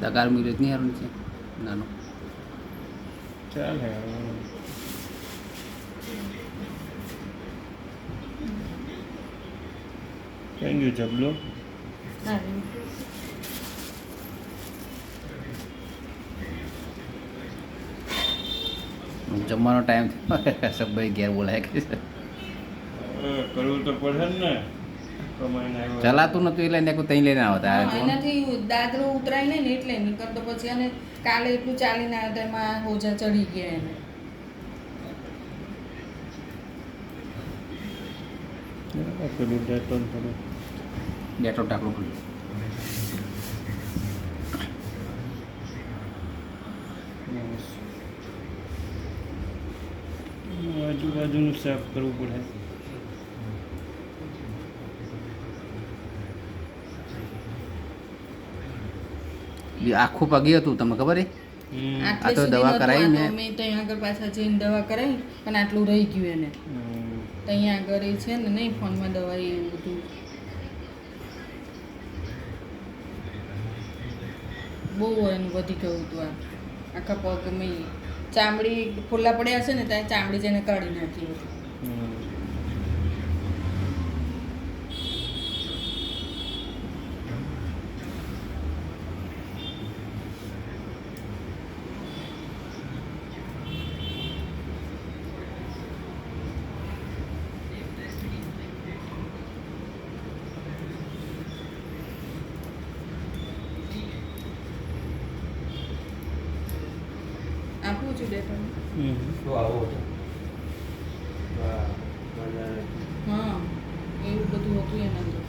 તગાર મિર્ચ નહીં હારું છે. નાનો. ચાલે થેન્ક યુ જબલો. જમવાનો ટાઈમ થયો. ભાઈ ઘેર બોલાય કે કરવું તો પડે ને. ચલાતું નતું એટલે એને તઈ લઈને આવતા. એનાથી દાદરો ઉતરાય ને એટલે નીકળ તો પછી અને કાલે એટલું ચાલીને આવ્યા હતા એમાં હોજા ચડી ગયા એને. થોડું ડેટો ટાકડું ખુલ્લું. આજુબાજુનું સાફ કરવું પડે. આખું પગી હતું તમને ખબર છે આ તો દવા કરાવી મેં. મેં ત્યાં આગળ પાછા જઈને દવા કરાવી પણ આટલું રહી ગયું એને. ત્યાં આગળ એ છે ને નહીં ફોનમાં દવા એ એવું બધું. બહુ એનું વધી ગયું હતું આ. આખા પગ મેં ચામડી ખુલ્લા પડ્યા છે ને ત્યાં ચામડી જેને કાઢી નાખી હતી. હમ. જોઈએ પણ તો. આવો હા એવું બધું હતું એના અંદર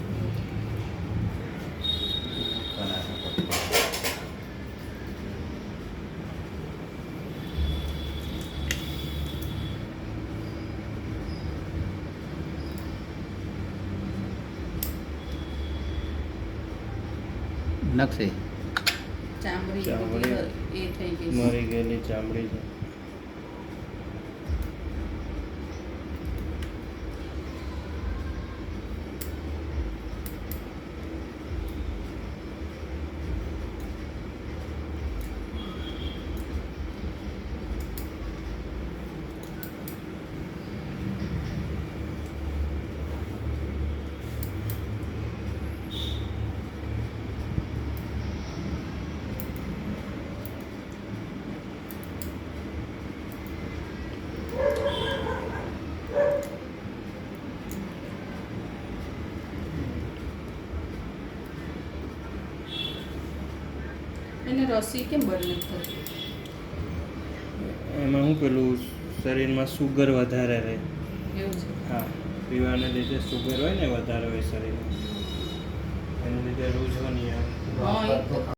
નકશે ચામડી ચામડી. એ થઈ ગઈ મરી ગયેલી ચામડી છે એને રસી કેમ બદલી થતી એમાં હું પેલું શરીરમાં સુગર વધારે રહે. એવું છે? હા પીવાને લીધે સુગર હોય ને વધારે હોય શરીરમાં. એને લીધે રૂઝ નહીં આવે